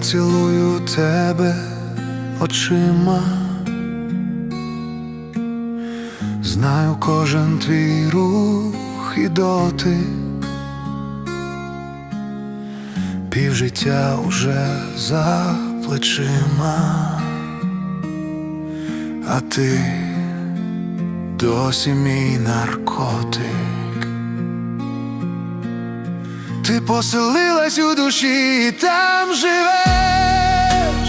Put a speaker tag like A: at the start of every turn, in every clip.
A: Цілую тебе очима, знаю кожен твій рух і дотик, півжиття уже за плечима, а ти досі мій наркотик. Ти поселилась у душі і там живеш.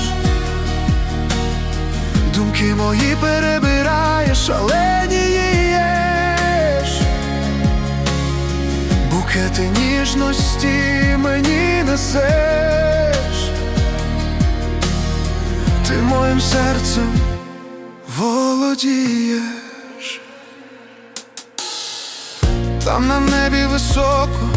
A: Думки мої перебираєш, шаленієш. Букети ніжності мені несеш. Ти моїм серцем володієш. Там на небі високо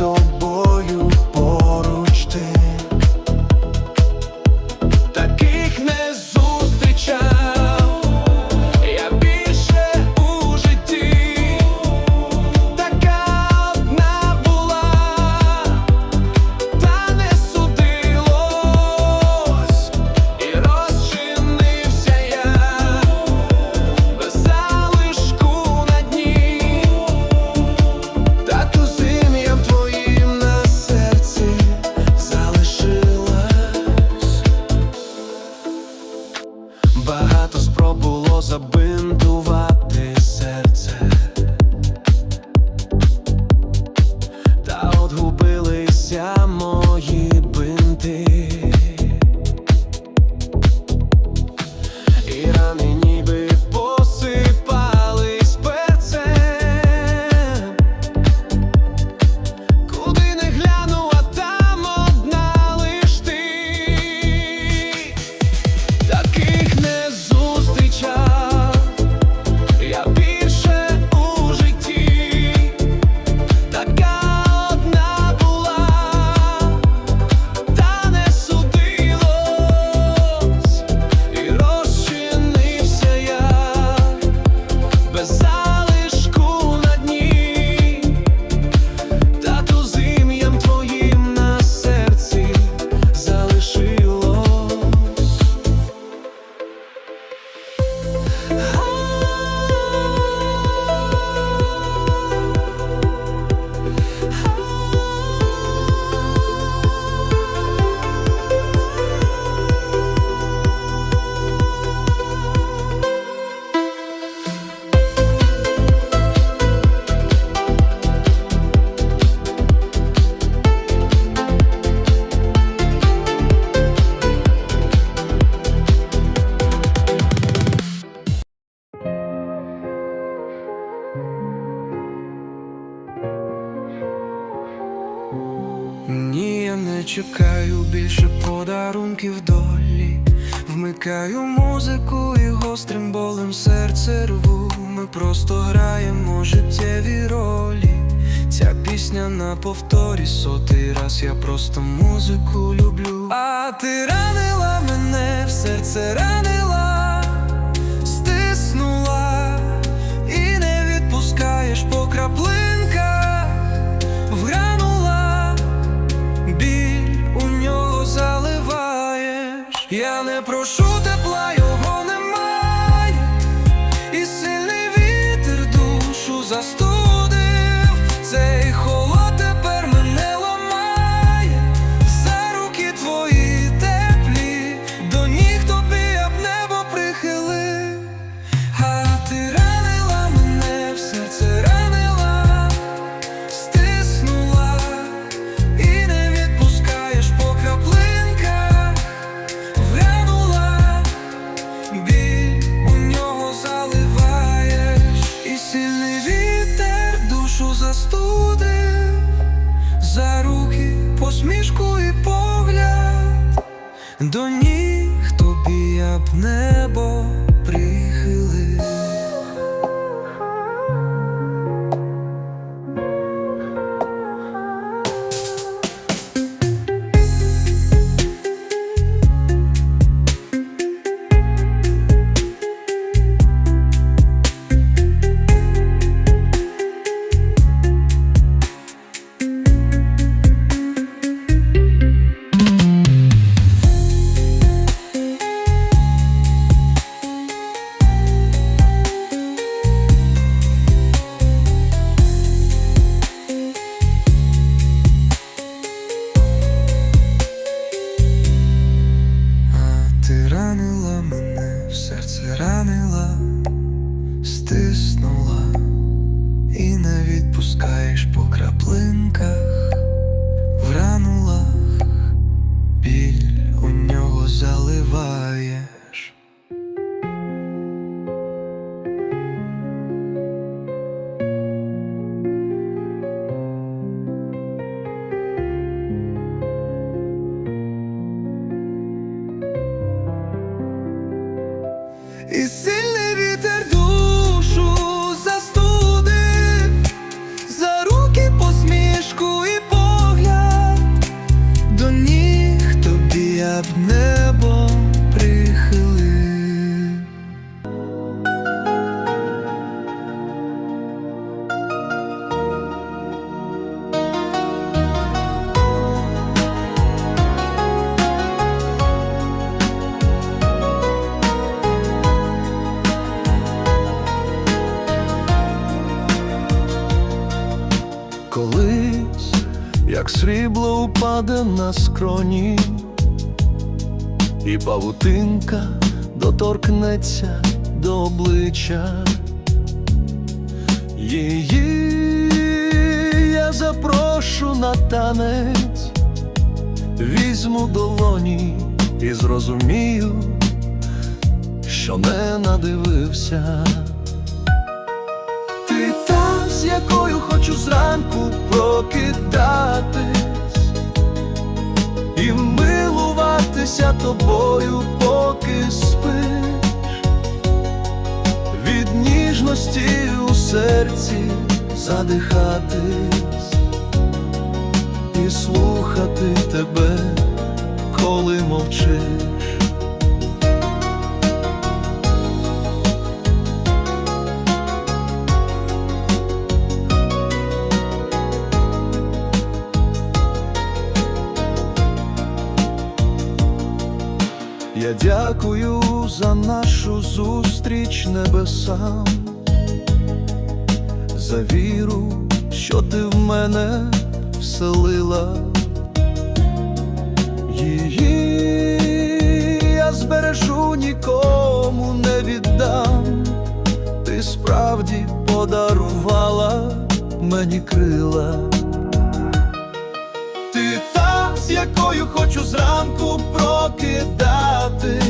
B: storm Вмикаю музику і гострим болем серце рву. Ми просто граємо життєві ролі. Ця пісня на повторі сотий раз я просто музику люблю. А ти ранила мене, в серце ранила, стиснула і не відпускаєш по краплинках, Цей холод тепер до ніг тобі я б небо І
A: як срібло упаде на скроні, і павутинка доторкнеться до обличчя. Її я запрошу на танець, візьму долоні і зрозумію, що не надивився. Ти та, з якою хочу зранку прокидатись тобою, поки спиш, від ніжності у серці задихатись і слухати тебе, коли мовчиш. Я дякую за нашу зустріч небесам, за віру, що ти в мене вселила. Її я збережу, нікому не віддам. Ти справді подарувала мені крила. Якою хочу зранку прокидатись.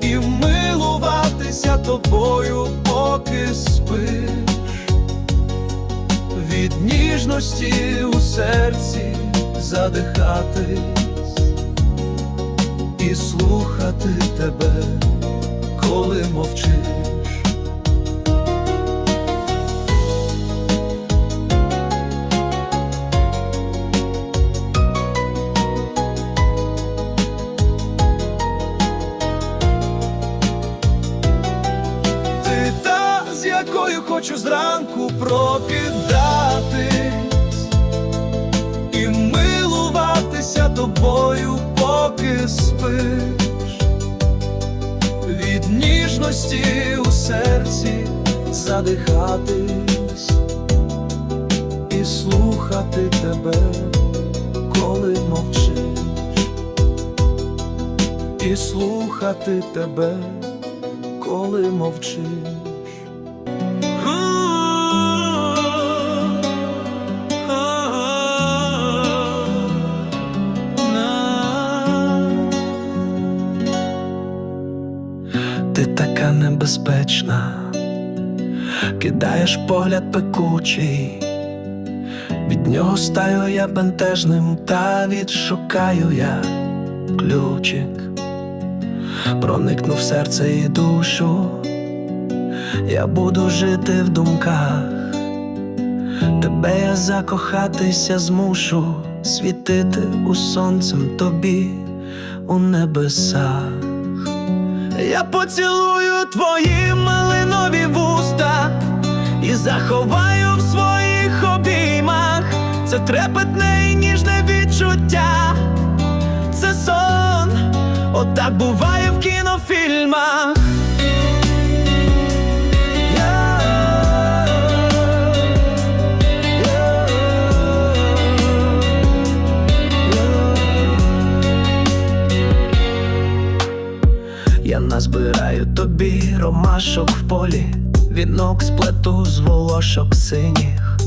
A: І милуватися тобою, поки спиш, від ніжності у серці
C: задихатись. І слухати тебе, коли мовчиш. Хочу зранку прокидатись і милуватися тобою, поки спиш, від ніжності у серці задихатись і слухати тебе, коли мовчиш, і слухати тебе, коли мовчиш.
A: Небезпечна, кидаєш погляд пекучий, від нього стаю я бентежним, та відшукаю я ключик, проникну в серце і душу, я буду жити в думках, тебе я закохатися змушу, світити у сонцем тобі у небесах. Я поцілую твої малинові вуста і заховаю в своїх обіймах. Це трепетне і ніжне відчуття. Це сон, отак буває в кінофільмах. Назбираю тобі ромашок в полі, вінок сплету з волошок синіх.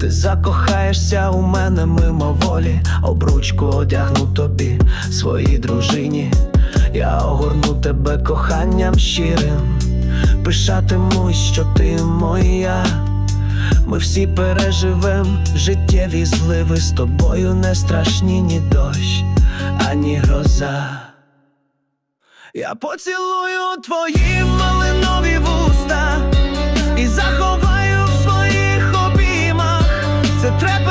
A: Ти закохаєшся у мене мимоволі, обручку одягну тобі своїй дружині. Я огорну тебе коханням щирим, пишатимусь, що ти моя. Ми всі переживем життєві зливи з тобою не страшні ні дощ, ані гроза. Я поцілую твої малинові вуста і заховаю в своїх обіймах. Це трепетне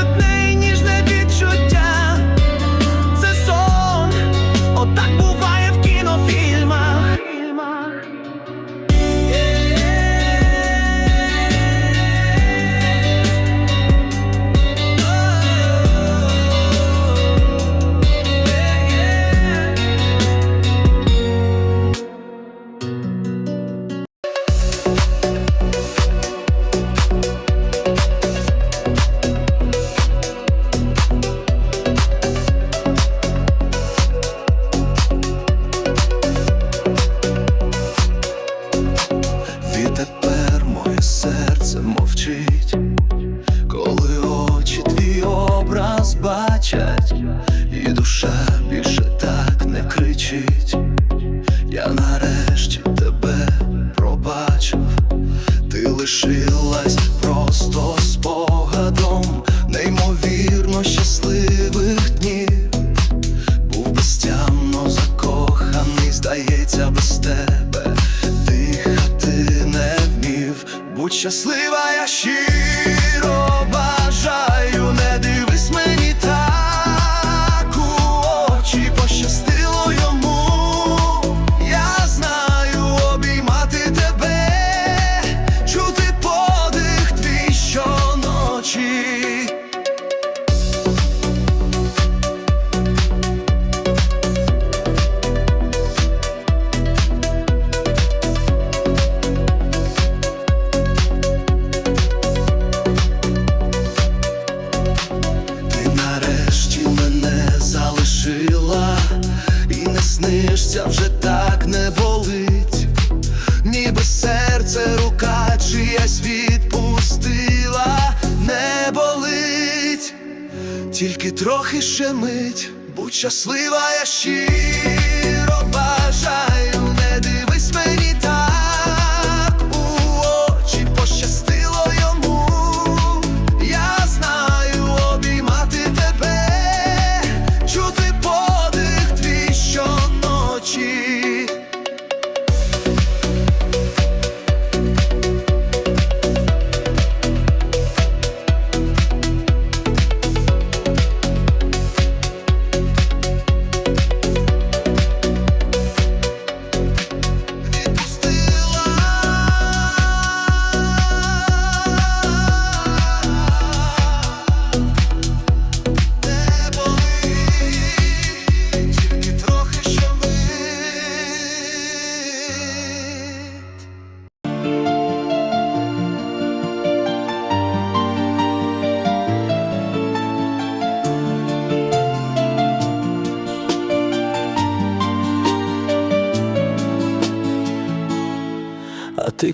C: ще мить, будь щаслива, я щиро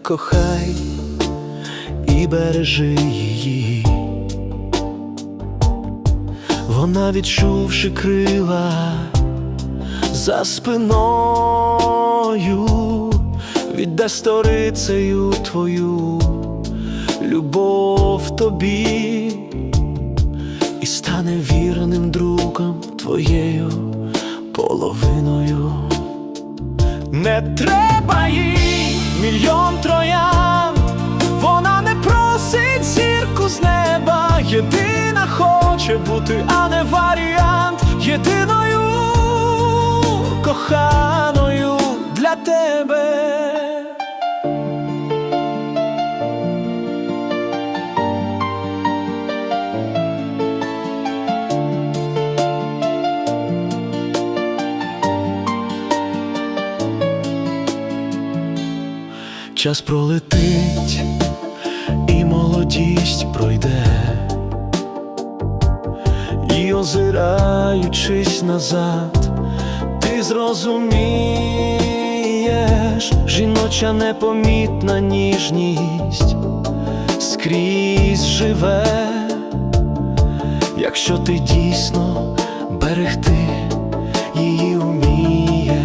A: кохай і бережи її. Вона, відчувши крила за спиною, відде сторицею твою любов тобі і стане вірним другом твоєю половиною. Не треба їй мільйон троян, вона не просить зірку з неба. Єдина хоче бути, а не варіант. Єдиною коханою для тебе. Час пролетить і молодість пройде, і озираючись назад, ти зрозумієш, жіноча непомітна ніжність скрізь живе, якщо ти дійсно берегти її вмієш.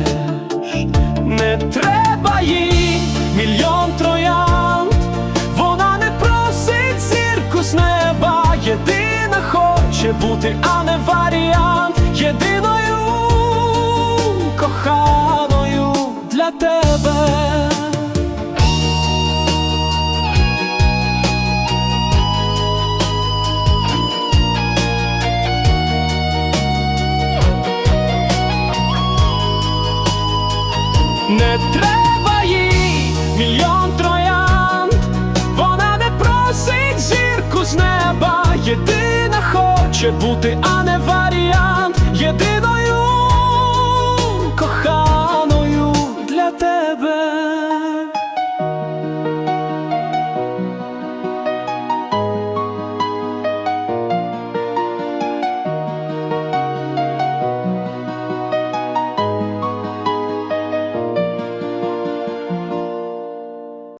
A: Не треба їй бути, а не варіант. Єдиною коханою для тебе. Не треба хоче бути, а не варіант. Єдиною